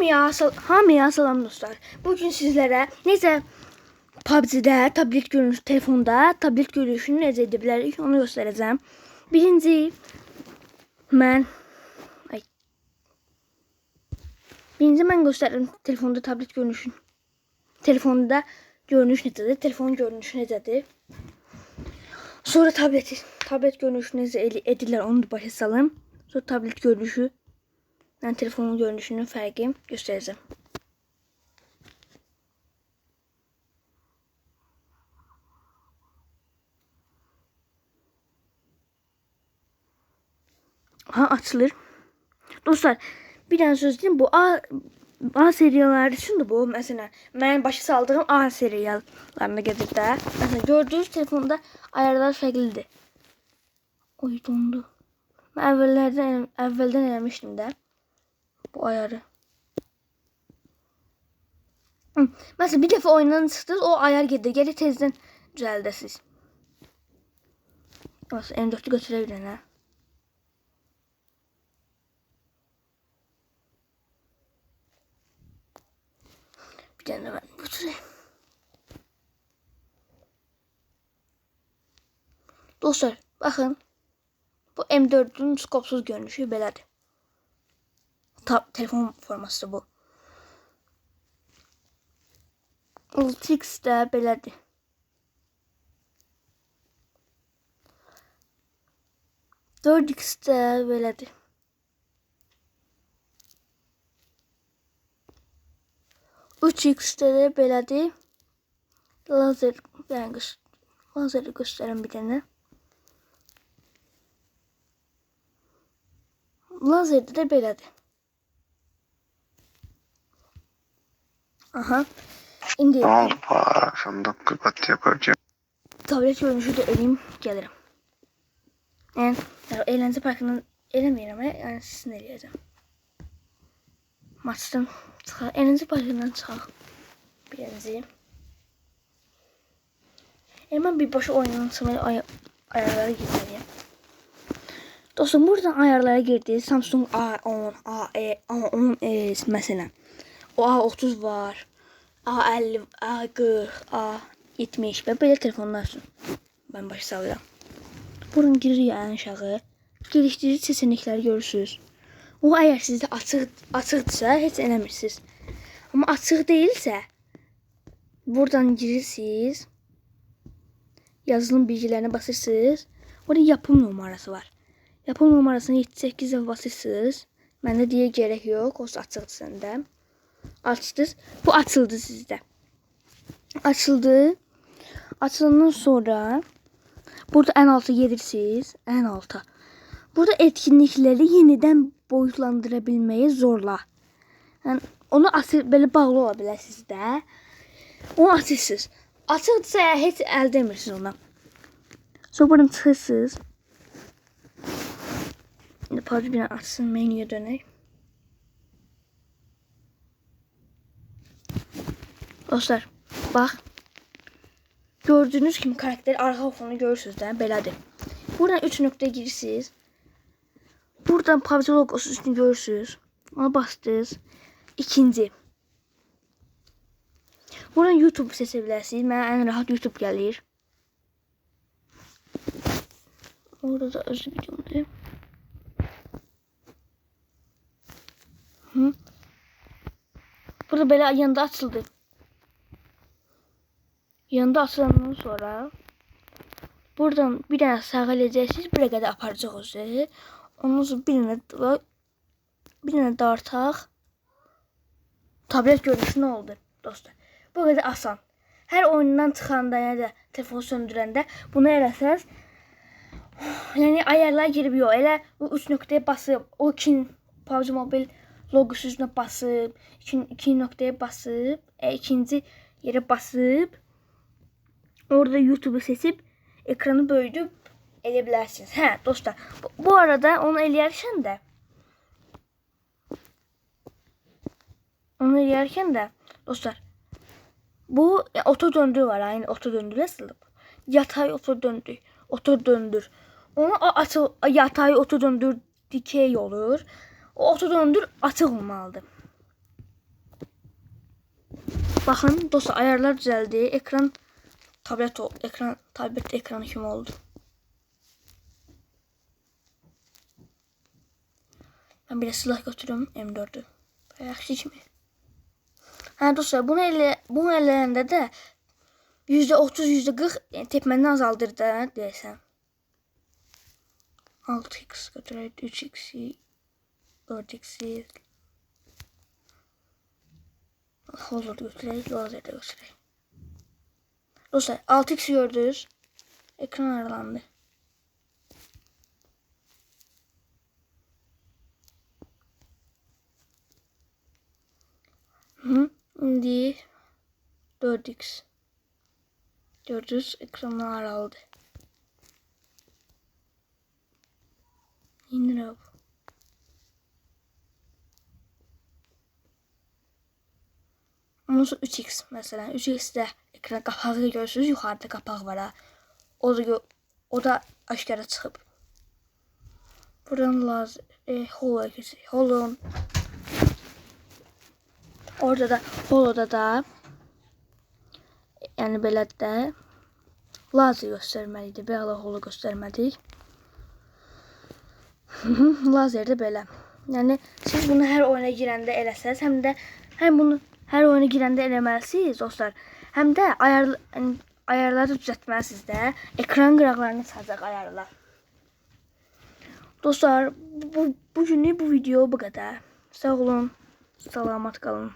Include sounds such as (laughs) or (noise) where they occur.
Hamıya, hamıya dostlar. Bugün sizlərə necə PUBG-də tablet görünüşü, telefonda tablet görünüşünü necə edə bilərik onu göstərəcəm. Birinci mən ay Birinci mən göstərirəm telefonda tablet görünüşünü. Telefonda görünüş necədir? Telefonun görünüşü necədir? Sonra tableti, tablet görünüşü necə edirlər onu da başa salım. Sonra tablet görünüşü ben telefonun görünüşünün fərqi göstərəcəm. Ha açılır. Dostlar bir dənə söz deyim bu A A serialları üçündür bu. Məsələn, mənim başa saldığım A seriallarına gedir də. Məsələn, gördüyünüz telefonda ayarlar fərqlidir. Oy dondu. Mən əvvəllərdən əvvəldən eləmişdim də bu ayarı. Məsələn, bir dəfə oyundan o ayar gedir. Gəlir tezdən düzəldəsiz. Məsələn, M4-ü götürə bilən hə. Bir dənə mən götüreyim. Dostlar, baxın. Bu M4-ün skopsuz görünüşü belədir. Telefon forması bu. Ultix də belədir. Dörd X də belədir. Üç X də də belədir. Lazer, yəni göz, lazeri göstərəm bir dənə. Lazerdə də belədir. Aha. İndi Al var. Sandık kapat yapacağım. tablet görünüşü də eləyim, gəlirəm. Yəni, yəni eğlence parkından eləməyirəm, yəni sizin eləyəcəm. Maçdan çıxaq, eğlence parkından çıxaq. Birinci. Yəni mən birbaşa oyundan çıxmalı ay ayarlara girməliyəm. Dostum, buradan ayarlara girdiniz. Samsung A10, AE, A10s məsələn. O A30 var. A50, A40, A70 və belə telefonlar üçün. Mən başa salıram. Buradan giririk ən aşağı. Gelişdirici seçenekləri görürsüz. O əgər sizdə açıq açıqdırsa heç eləmirsiniz. Amma açıq deyilsə buradan girirsiniz. Yazılım bilgilərinə basırsınız. Orada yapım numarası var. Yapım numarasını 78'e basırsınız. Məndə deyə gerek yok. O açıqdır səndə. Açdınız. Bu açıldı sizdə. Açıldı. Açılandan sonra burada en alta gelirsiniz. En alta. Burada etkinlikləri yenidən boyutlandıra bilməyi zorla. Yəni onu açı belə bağlı ola bilər sizdə. Onu açırsınız. Açıqdırsa heç əldə etmirsiniz onu. Sonra buradan çıxırsınız. İndi PUBG bir açsın menüyə dönək. Dostlar, bax. Gördüyünüz kimi karakter arxa fonu görürsüz də, belədir. Buradan 3 nöqtəyə girirsiniz. Buradan PUBG logosu üstünü görürsüz. Ona bastınız. İkinci. Buradan YouTube seçə bilərsiniz. Mənə ən rahat YouTube gəlir. Orada da öz videomdur. Hı. Burada belə yanında açıldı. Yanında açılandan sonra buradan bir dənə sağa eləyəcəksiniz, bir qədər aparacaq özü. Ondan sonra bir dənə də- bir dənə də artıq tablet görünüşü oldu dostlar. Bu qədər asan. Hər oyundan çıxanda ya da telefonu söndürəndə bunu eləsəz yəni ayarlar girib yox. Elə bu 3 nöqtəyə basıb o kin PUBG Mobile logosu üzünə basıb, 2 2 nöqtəyə basıb, e, ikinci yerə basıb orada YouTube'u seçib ekranı böyüdüb elə bilərsiniz. Hə, dostlar, bu, arada onu eləyərkən də onu eləyərkən də dostlar bu e, oto döndür var, aynı oto döndür nasıl? Yatay oto döndür, oto döndür. Onu a- açıl yatay oto döndür dikey olur. O oto döndür açıq olmalıdır. Baxın, dostlar, ayarlar düzəldi. Ekran tablet o, ekran tablet ekranı kimi oldu. Ben bir de silah götürüm M4'ü. Yaxşı kimi. Hə dostlar, bunu elə bunu eləyəndə də %30, %40 yəni, tepməni azaldır da deyəsən. 6x götürək, 3x, 4x, Hazır götürək, lazer də götürək. Dostlar, 6x gördünüz. Ekran aralandı. Hı, indi 4x. Gördünüz, ekrandan araldı. İndir abi. Ondan sonra 3x mesela. 3x'de ekran kapağı görürsünüz. Yukarıda kapak var ha. O da, o da aşkara çıkıp. Buradan lazım. E, holo. Holo. Orada da holoda da yani belə də lazer göstərməliydi. Belə holo göstərmədik. lazer (laughs) də belə. Yəni siz bunu hər oyuna girəndə eləsəz, həm də həm bunu hər oyuna girəndə eləməlisiniz dostlar. Həm də ayar yəni, ayarları düzəltməlisiniz də. Ekran qıraqlarını çıxacaq ayarlar. Dostlar, bu bu günlük bu video bu qədər. Sağ olun. Salamat qalın.